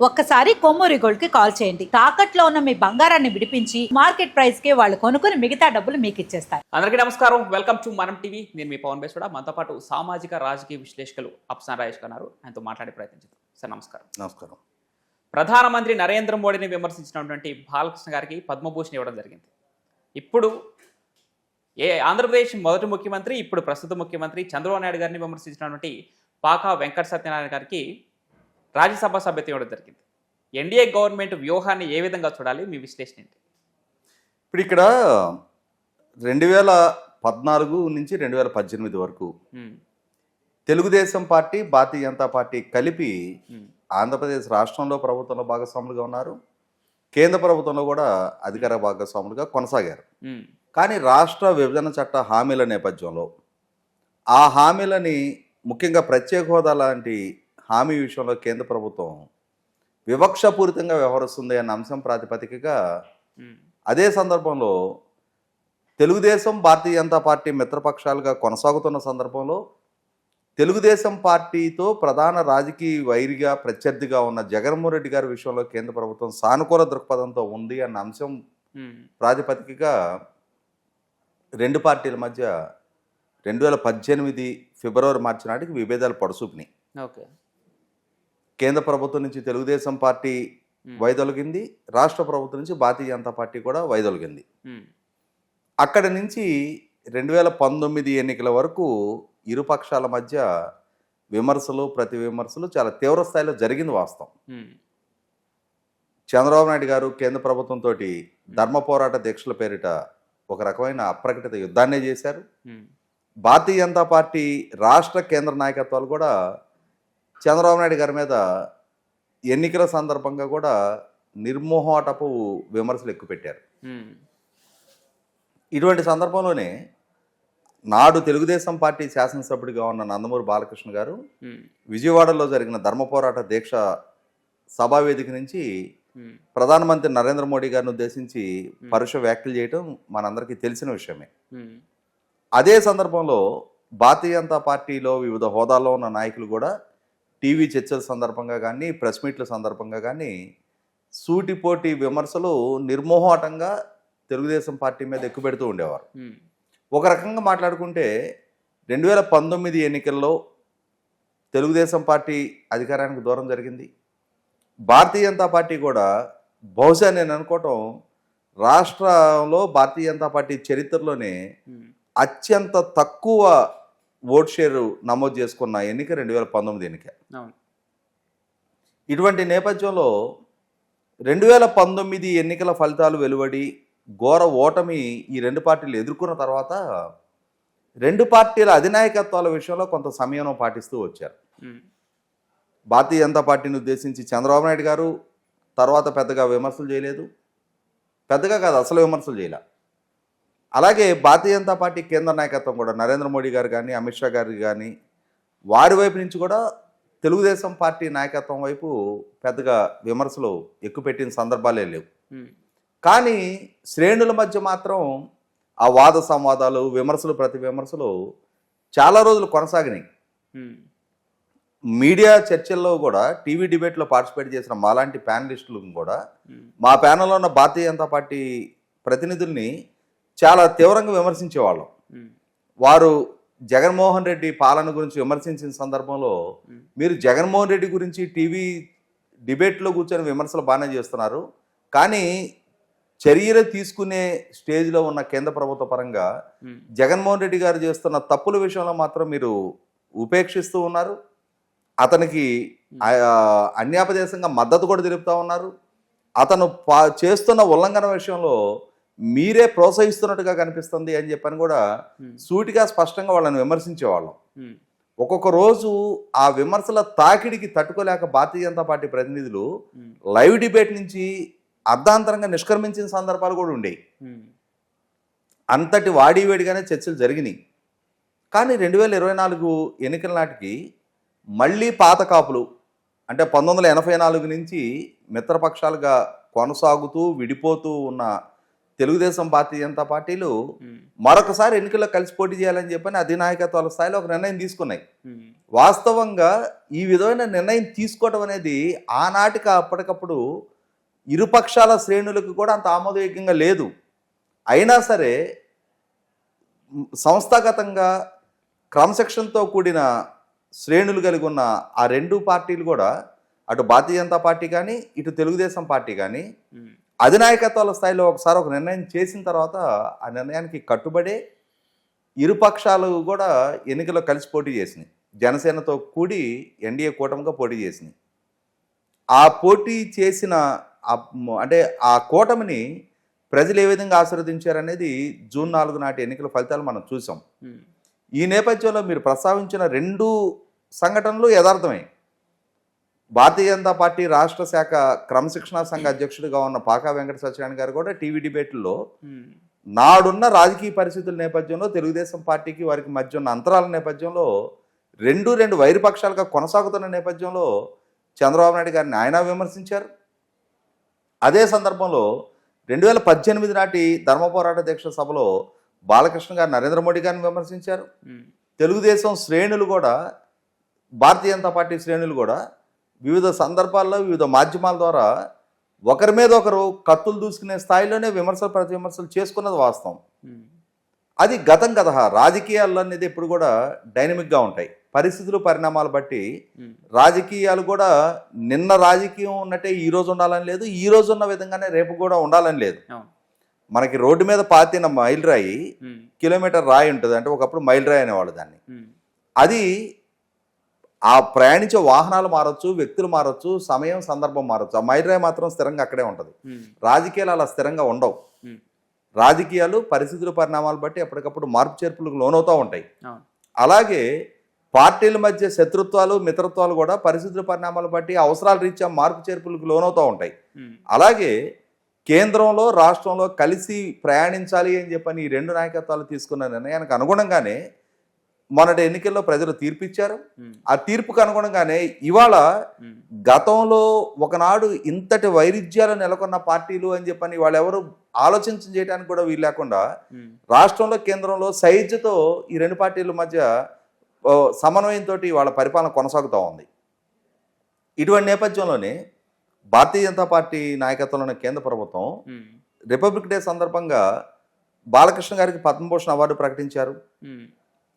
ఒక్కసారి కొమ్మూరి గోల్డ్కి కాల్ చేయండి. తాకట్లో ఉన్న మీ బంగారాన్ని విడిపించి మార్కెట్ ప్రైస్కి వాళ్ళు కొనుక్కుని మిగతా డబ్బులు మీకు ఇచ్చేస్తారు. అందరికీ నమస్కారం. Welcome to Manam TV. నేను మీ పవన్ బేస్వడ. మనతో పాటు సామాజిక రాజకీయ విశ్లేషకులు అప్సాన్ రాజేష్ గారు ఆయనతో మాట్లాడే ప్రయత్నం చేద్దాం. సార్ నమస్కారం. నమస్కారం. ప్రధానమంత్రి నరేంద్ర మోడీని విమర్శించినటువంటి బాలకృష్ణ గారికి పద్మభూషణ్ ఇవ్వడం జరిగింది. ఇప్పుడు ఏ ఆంధ్రప్రదేశ్ మొదటి ముఖ్యమంత్రి ఇప్పుడు ప్రస్తుత ముఖ్యమంత్రి చంద్రబాబు నాయుడు గారిని విమర్శించినటువంటి పాకా వెంకట సత్యనారాయణ గారికి రాజ్యసభ సభ్యత ఇవ్వడం జరిగింది. ఎన్డీఏ గవర్నమెంట్ వ్యూహాన్ని ఏ విధంగా చూడాలి? మీ విశ్లేషణ ఏంటి? ఇప్పుడు ఇక్కడ రెండు వేల పద్నాలుగు నుంచి రెండు వేల పద్దెనిమిది వరకు తెలుగుదేశం పార్టీ భారతీయ జనతా పార్టీ కలిపి ఆంధ్రప్రదేశ్ రాష్ట్రంలో ప్రభుత్వంలో భాగస్వాములుగా ఉన్నారు. కేంద్ర ప్రభుత్వంలో కూడా అధికార భాగస్వాములుగా కొనసాగారు. కానీ రాష్ట్ర విభజన చట్ట హామీల నేపథ్యంలో ఆ హామీలని ముఖ్యంగా ప్రత్యేక హోదా లాంటి హామీ విషయంలో కేంద్ర ప్రభుత్వం వివక్షపూరితంగా వ్యవహరిస్తుంది అన్న అంశం ప్రాతిపదికగా అదే సందర్భంలో తెలుగుదేశం భారతీయ జనతా పార్టీ మిత్రపక్షాలుగా కొనసాగుతున్న సందర్భంలో తెలుగుదేశం పార్టీతో ప్రధాన రాజకీయ వైరిగా ప్రత్యర్థిగా ఉన్న జగన్మోహన్ రెడ్డి గారి విషయంలో కేంద్ర ప్రభుత్వం సానుకూల దృక్పథంతో ఉంది అన్న అంశం ప్రాతిపదికగా రెండు పార్టీల మధ్య రెండు వేల పద్దెనిమిది ఫిబ్రవరి మార్చి నాటికి విభేదాలు పడుసూపినాయి. ఓకే. కేంద్ర ప్రభుత్వం నుంచి తెలుగుదేశం పార్టీ వైదొలిగింది రాష్ట్ర ప్రభుత్వం నుంచి భారతీయ జనతా పార్టీ కూడా వైదొలిగింది. అక్కడి నుంచి రెండు వేల పంతొమ్మిది ఎన్నికల వరకు ఇరు పక్షాల మధ్య విమర్శలు ప్రతి విమర్శలు చాలా తీవ్ర స్థాయిలో జరిగింది వాస్తవం. చంద్రబాబు నాయుడు గారు కేంద్ర ప్రభుత్వంతో ధర్మ పోరాట దీక్షల పేరిట ఒక రకమైన అప్రకటిత యుద్ధాన్నే చేశారు. భారతీయ జనతా పార్టీ రాష్ట్ర కేంద్ర నాయకత్వాలు కూడా చంద్రబాబు నాయుడు గారి మీద ఎన్నికల సందర్భంగా కూడా నిర్మోహాటపు విమర్శలు ఎక్కువ పెట్టారు. ఇటువంటి సందర్భంలోనే నాడు తెలుగుదేశం పార్టీ శాసనసభ్యుడిగా ఉన్న నందమూరి బాలకృష్ణ గారు విజయవాడలో జరిగిన ధర్మ పోరాట దీక్ష సభా వేదిక నుంచి ప్రధానమంత్రి నరేంద్ర మోడీ గారిని ఉద్దేశించి పరుష వ్యాఖ్యలు చేయటం మనందరికీ తెలిసిన విషయమే. అదే సందర్భంలో భారతీయ జనతా పార్టీలో వివిధ హోదాల్లో ఉన్న నాయకులు కూడా టీవీ చర్చల సందర్భంగా కానీ ప్రెస్ మీట్ల సందర్భంగా కానీ సూటిపోటి విమర్శలు నిర్మోహాటంగా తెలుగుదేశం పార్టీ మీద ఎక్కువ పెడుతూ ఉండేవారు ఒక రకంగా మాట్లాడుకుంటే రెండు వేల పంతొమ్మిది ఎన్నికల్లో తెలుగుదేశం పార్టీ అధికారానికి దూరం జరిగింది. భారతీయ జనతా పార్టీ కూడా బహుశా నేను అనుకోవటం రాష్ట్రంలో భారతీయ జనతా పార్టీ చరిత్రలోనే అత్యంత తక్కువ ఓట్ షేరు నమోదు చేసుకున్న ఎన్నిక రెండు వేల పంతొమ్మిది ఎన్నిక ఇటువంటి నేపథ్యంలో రెండు వేల పంతొమ్మిది ఎన్నికల ఫలితాలు వెలువడి ఘోర ఓటమి ఈ రెండు పార్టీలు ఎదుర్కొన్న తర్వాత రెండు పార్టీల అధినాయకత్వాల విషయంలో కొంత సమయం పాటిస్తూ వచ్చారు. భారతీయ జనతా పార్టీని ఉద్దేశించి చంద్రబాబు నాయుడు గారు తర్వాత పెద్దగా విమర్శలు చేయలేదు. పెద్దగా కాదు అసలు విమర్శలు చేయలే. అలాగే భారతీయ జనతా పార్టీ కేంద్ర నాయకత్వం కూడా నరేంద్ర మోడీ గారు కానీ అమిత్ షా గారు కానీ వారి వైపు నుంచి కూడా తెలుగుదేశం పార్టీ నాయకత్వం వైపు పెద్దగా విమర్శలు ఎక్కువ పెట్టిన సందర్భాలే లేవు. కానీ శ్రేణుల మధ్య మాత్రం ఆ వాద సంవాదాలు విమర్శలు ప్రతి విమర్శలు చాలా రోజులు కొనసాగినాయి. మీడియా చర్చల్లో కూడా టీవీ డిబేట్లో పార్టిసిపేట్ చేసిన మాలాంటి ప్యానలిస్టులు కూడా మా ప్యానల్లో ఉన్న భారతీయ జనతా పార్టీ ప్రతినిధుల్ని చాలా తీవ్రంగా విమర్శించేవాళ్ళం. వారు జగన్మోహన్ రెడ్డి పాలన గురించి విమర్శించిన సందర్భంలో మీరు జగన్మోహన్ రెడ్డి గురించి టీవీ డిబేట్లో కూర్చొని విమర్శలు బాగానే చేస్తున్నారు. కానీ చర్యలు తీసుకునే స్టేజ్లో ఉన్న కేంద్ర ప్రభుత్వ పరంగా జగన్మోహన్ రెడ్డి గారు చేస్తున్న తప్పుల విషయంలో మాత్రం మీరు ఉపేక్షిస్తూ ఉన్నారు. అతనికి అన్యాపదేశంగా మద్దతు కూడా తెలుపుతా ఉన్నారు. అతను పా చేస్తున్న ఉల్లంఘన విషయంలో మీరే ప్రోత్సహిస్తున్నట్టుగా కనిపిస్తుంది అని చెప్పని కూడా ఉమ్, సూటిగా స్పష్టంగా వాళ్ళని విమర్శించేవాళ్ళం. ఉమ్, ఒక్కొక్క రోజు ఆ విమర్శల తాకిడికి తట్టుకోలేక భారతీయ జనతా పార్టీ ప్రతినిధులు ఉమ్, లైవ్ డిబేట్ నుంచి అర్ధాంతరంగా నిష్క్రమించిన సందర్భాలు కూడా ఉండేవి ఉమ్, అంతటి వాడివేడిగానే చర్చలు జరిగినాయి. కానీ రెండు వేల ఇరవై నాలుగు ఎన్నికల నాటికి మళ్ళీ పాత కాపులు అంటే పంతొమ్మిది వందల ఎనభై నాలుగు నుంచి మిత్రపక్షాలుగా కొనసాగుతూ విడిపోతూ ఉన్న తెలుగుదేశం భారతీయ జనతా పార్టీలు మరొకసారి ఎన్నికల్లో కలిసి పోటీ చేయాలని చెప్పని అధినాయకత్వాల స్థాయిలో ఒక నిర్ణయం తీసుకున్నాయి. వాస్తవంగా ఈ విధమైన నిర్ణయం తీసుకోవడం అనేది ఆనాటికి అప్పటికప్పుడు ఇరుపక్షాల శ్రేణులకు కూడా అంత ఆమోదయోగ్యంగా లేదు. అయినా సరే సంస్థాగతంగా క్రమశిక్షణతో కూడిన శ్రేణులు కలిగి ఉన్న ఆ రెండు పార్టీలు కూడా అటు భారతీయ జనతా పార్టీ కానీ ఇటు తెలుగుదేశం పార్టీ కానీ అధినాయకత్వాల స్థాయిలో ఒకసారి ఒక నిర్ణయం చేసిన తర్వాత ఆ నిర్ణయానికి కట్టుబడే ఇరుపక్షాలు కూడా ఎన్నికల్లో కలిసి పోటీ చేసినాయి. జనసేనతో కూడి ఎన్డీఏ కూటమిగా పోటీ చేసినాయి. ఆ పోటీ చేసిన అంటే ఆ కూటమిని ప్రజలు ఏ విధంగా ఆశీర్వదించారనేది జూన్ నాలుగు నాటి ఎన్నికల ఫలితాలు మనం చూసాం. ఈ నేపథ్యంలో మీరు ప్రస్తావించిన రెండు సంఘటనలు యథార్థమే భారతీయ జనతా పార్టీ రాష్ట్ర శాఖ క్రమశిక్షణా సంఘ అధ్యక్షుడిగా ఉన్న పాకా వెంకట సత్యనారాయణ గారు కూడా టీవీ డిబేట్లో నాడున్న రాజకీయ పరిస్థితుల నేపథ్యంలో తెలుగుదేశం పార్టీకి వారికి మధ్య ఉన్న అంతరాల నేపథ్యంలో రెండు రెండు వైరుపక్షాలుగా కొనసాగుతున్న నేపథ్యంలో చంద్రబాబు నాయుడు గారిని ఆయన విమర్శించారు. అదే సందర్భంలో రెండు వేల పద్దెనిమిది నాటి ధర్మ పోరాట దీక్ష సభలో బాలకృష్ణ గారు నరేంద్ర మోడీ గారిని విమర్శించారు. తెలుగుదేశం శ్రేణులు కూడా భారతీయ జనతా పార్టీ శ్రేణులు కూడా వివిధ సందర్భాల్లో వివిధ మాధ్యమాల ద్వారా ఒకరి మీద ఒకరు కత్తులు దూసుకునే స్థాయిలోనే విమర్శలు ప్రతి విమర్శలు చేసుకున్నది వాస్తవం. అది గతం కథ రాజకీయాల్లో అనేది ఎప్పుడు కూడా డైనమిక్గా ఉంటాయి. పరిస్థితులు పరిణామాలు బట్టి రాజకీయాలు కూడా నిన్న రాజకీయం ఉన్నట్టే ఈ రోజు ఉండాలని లేదు ఈ రోజు ఉన్న విధంగానే రేపు కూడా ఉండాలని లేదు. మనకి రోడ్డు మీద పాతిన మైల్ రాయి కిలోమీటర్ రాయి ఉంటుంది అంటే ఒకప్పుడు మైల్ రాయి అనేవాళ్ళు దాన్ని. అది ఆ ప్రయాణించే వాహనాలు మారొచ్చు వ్యక్తులు మారొచ్చు సమయం సందర్భం మారొచ్చు. ఆ మైల్ రాయి మాత్రం స్థిరంగా అక్కడే ఉంటుంది. రాజకీయాలు అలా స్థిరంగా ఉండవు. రాజకీయాలు పరిస్థితుల పరిణామాలు బట్టి ఎప్పటికప్పుడు మార్పు చేర్పులకు లోనవుతూ ఉంటాయి. అలాగే పార్టీల మధ్య శత్రుత్వాలు మిత్రత్వాలు కూడా పరిస్థితుల పరిణామాలు బట్టి అవసరాల రీత్యా మార్పు చేర్పులకు లోనవుతూ ఉంటాయి. అలాగే కేంద్రంలో రాష్ట్రంలో కలిసి ప్రయాణించాలి అని చెప్పని ఈ రెండు నాయకత్వాలు తీసుకున్న నిర్ణయానికి అనుగుణంగానే మొన్నటి ఎన్నికల్లో ప్రజలు తీర్పిచ్చారు. ఆ తీర్పుకు అనుగుణంగానే ఇవాళ గతంలో ఒకనాడు ఇంతటి వైరుధ్యాలు నెలకొన్న పార్టీలు అని చెప్పని వాళ్ళెవరు ఆలోచించ చేయడానికి కూడా వీలు లేకుండా రాష్ట్రంలో కేంద్రంలో సైజుతో ఈ రెండు పార్టీల మధ్య సమన్వయంతో వాళ్ళ పరిపాలన కొనసాగుతూ ఉంది. ఇటువంటి నేపథ్యంలోనే భారతీయ జనతా పార్టీ నాయకత్వంలో ఉన్న కేంద్ర ప్రభుత్వం రిపబ్లిక్ డే సందర్భంగా బాలకృష్ణ గారికి పద్మభూషణ్ అవార్డు ప్రకటించారు.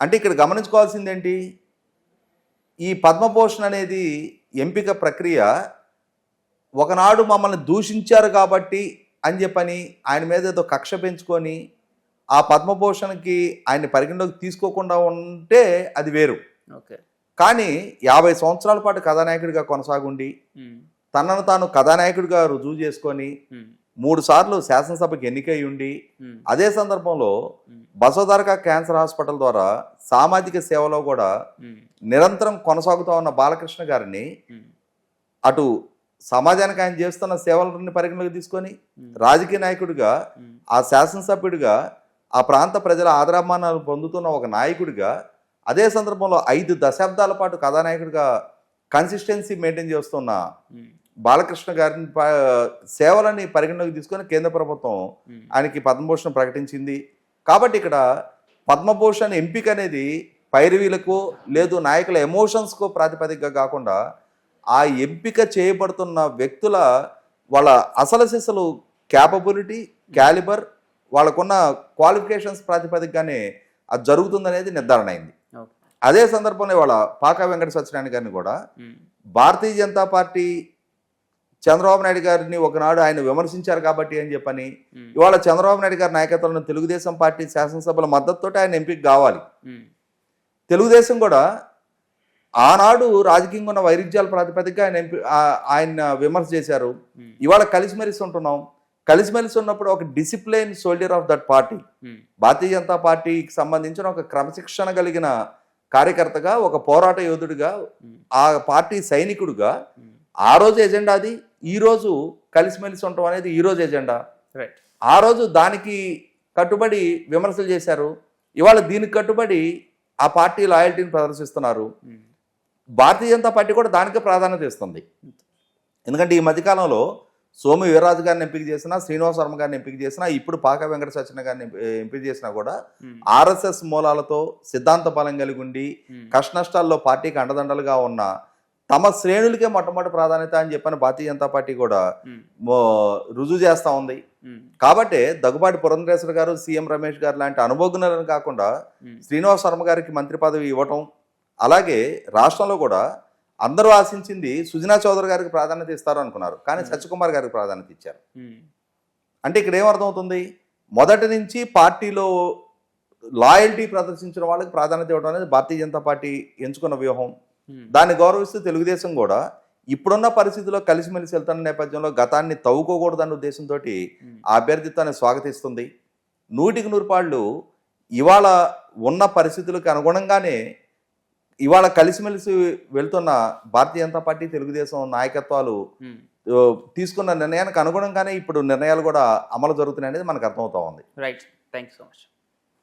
అంటే ఇక్కడ గమనించుకోవాల్సింది ఏంటి ఈ పద్మభూషణ్ అనేది ఎంపిక ప్రక్రియ ఒకనాడు మమ్మల్ని దూషించారు కాబట్టి అని చెప్పని ఆయన మీద ఏదో కక్ష పెంచుకొని ఆ పద్మభూషణ్కి ఆయన పరిగణలోకి తీసుకోకుండా ఉంటే అది వేరు. ఓకే. కానీ యాభై సంవత్సరాల పాటు కథానాయకుడిగా కొనసాగుండి తనను తాను కథానాయకుడిగా రుజువు చేసుకొని మూడు సార్లు శాసనసభకి ఎన్నికై ఉండి అదే సందర్భంలో ఉమ్, బసవతారక క్యాన్సర్ హాస్పిటల్ ద్వారా సామాజిక సేవలో కూడా నిరంతరం కొనసాగుతూ ఉన్న బాలకృష్ణ గారిని అటు సమాజానికి ఆయన చేస్తున్న సేవలని పరిగణలోకి తీసుకొని రాజకీయ నాయకుడిగా ఆ శాసనసభ్యుడిగా ఆ ప్రాంత ప్రజల ఆదరాభిమానాలు పొందుతున్న ఒక నాయకుడిగా అదే సందర్భంలో ఐదు దశాబ్దాల పాటు కథానాయకుడిగా కన్సిస్టెన్సీ మెయింటైన్ చేస్తున్న బాలకృష్ణ గారిని సేవలని పరిగణలోకి తీసుకొని కేంద్ర ప్రభుత్వం ఆయనకి పద్మభూషణ్ ప్రకటించింది. కాబట్టి ఇక్కడ పద్మభూషణ్ ఎంపిక అనేది పైరవీలకు లేదు నాయకుల ఎమోషన్స్కు ప్రాతిపదికగా కాకుండా ఆ ఎంపిక చేయబడుతున్న వ్యక్తుల వాళ్ళ అసలు సిసలు క్యాపబిలిటీ క్యాలిబర్ వాళ్ళకున్న క్వాలిఫికేషన్స్ ప్రాతిపదికగానే అది జరుగుతుందనేది నిర్ధారణ అయింది. అదే సందర్భంలో వాళ్ళ పాకా వెంకట సత్యనారాయణ గారిని కూడా భారతీయ జనతా పార్టీ చంద్రబాబు నాయుడు గారిని ఒకనాడు ఆయన విమర్శించారు కాబట్టి అని చెప్పని ఇవాళ చంద్రబాబు నాయుడు గారి నాయకత్వంలో తెలుగుదేశం పార్టీ శాసనసభల మద్దతుతో ఆయన ఎంపిక కావాలి. తెలుగుదేశం కూడా ఆనాడు రాజకీయంగా ఉన్న వైరుధ్యాల ప్రాతిపదికగా ఆయన ఎంపీ ఆయన విమర్శ చేశారు. ఇవాళ కలిసిమెలిసి ఉంటున్నాం. కలిసిమెలిసి ఉన్నప్పుడు ఒక discipline soldier of that party Bharatiya Janata పార్టీకి సంబంధించిన ఒక క్రమశిక్షణ కలిగిన కార్యకర్తగా ఒక పోరాట యోధుడిగా ఆ పార్టీ సైనికుడిగా ఆ రోజు ఎజెండా అది. ఈ రోజు కలిసిమెలిసి ఉండటం అనేది ఈ రోజు ఎజెండా. రైట్ ఆ రోజు దానికి కట్టుబడి విమర్శలు చేశారు. ఇవాళ దీనికి కట్టుబడి ఆ పార్టీ లాయల్టీని ప్రదర్శిస్తున్నారు. ఉమ్, భారతీయ జనతా పార్టీ కూడా దానికే ప్రాధాన్యత ఇస్తుంది. ఎందుకంటే ఈ మధ్యకాలంలో సోము వీర్రాజు గారిని ఎంపిక చేసినా శ్రీనివాస వర్మ గారిని ఎంపిక చేసినా ఇప్పుడు పాక వెంకట సత్యన గారిని ఎంపి- ఎంపిక చేసినా కూడా ఉమ్, ఆర్ఎస్ఎస్ మూలాలతో సిద్ధాంత బలం కలిగి ఉండి ఉమ్, కష్ట నష్టాల్లో పార్టీకి అండదండలుగా ఉన్న తమ శ్రేణులకే మొట్టమొదటి ప్రాధాన్యత అని చెప్పని భారతీయ జనతా పార్టీ కూడా రుజువు చేస్తూ ఉంది. కాబట్టి దగ్గుబాటి పురంధరేశ్వర గారు సీఎం రమేష్ గారు లాంటి అనుభవజ్ఞులను కాకుండా శ్రీనివాస్ వర్మ గారికి మంత్రి పదవి ఇవ్వటం అలాగే రాష్ట్రంలో కూడా అందరూ ఆశించింది సుజనా చౌదరి గారికి ప్రాధాన్యత ఇస్తారు అనుకున్నారు. కానీ సత్యకుమార్ గారికి ప్రాధాన్యత ఇచ్చారు. అంటే ఇక్కడ ఏమర్థమవుతుంది మొదటి నుంచి పార్టీలో లాయల్టీ ప్రదర్శించిన వాళ్ళకి ప్రాధాన్యత ఇవ్వడం అనేది భారతీయ జనతా పార్టీ ఎంచుకున్న వ్యూహం. దాన్ని గౌరవిస్తూ తెలుగుదేశం కూడా ఇప్పుడున్న పరిస్థితుల్లో కలిసిమెలిసి వెళ్తున్న నేపథ్యంలో గతాన్ని తవ్వుకోకూడదన్న ఉద్దేశంతో ఆ అభ్యర్థిత్వాన్ని స్వాగతిస్తుంది. నూటికి నూరు పాళ్ళు ఇవాళ ఉన్న పరిస్థితులకు అనుగుణంగానే ఇవాళ కలిసిమెలిసి వెళ్తున్న భారతీయ జనతా పార్టీ తెలుగుదేశం నాయకత్వాలు తీసుకున్న నిర్ణయానికి అనుగుణంగానే ఇప్పుడు నిర్ణయాలు కూడా అమలు జరుగుతున్నాయి అనేది మనకు అర్థమవుతా ఉంది. Right thank you so much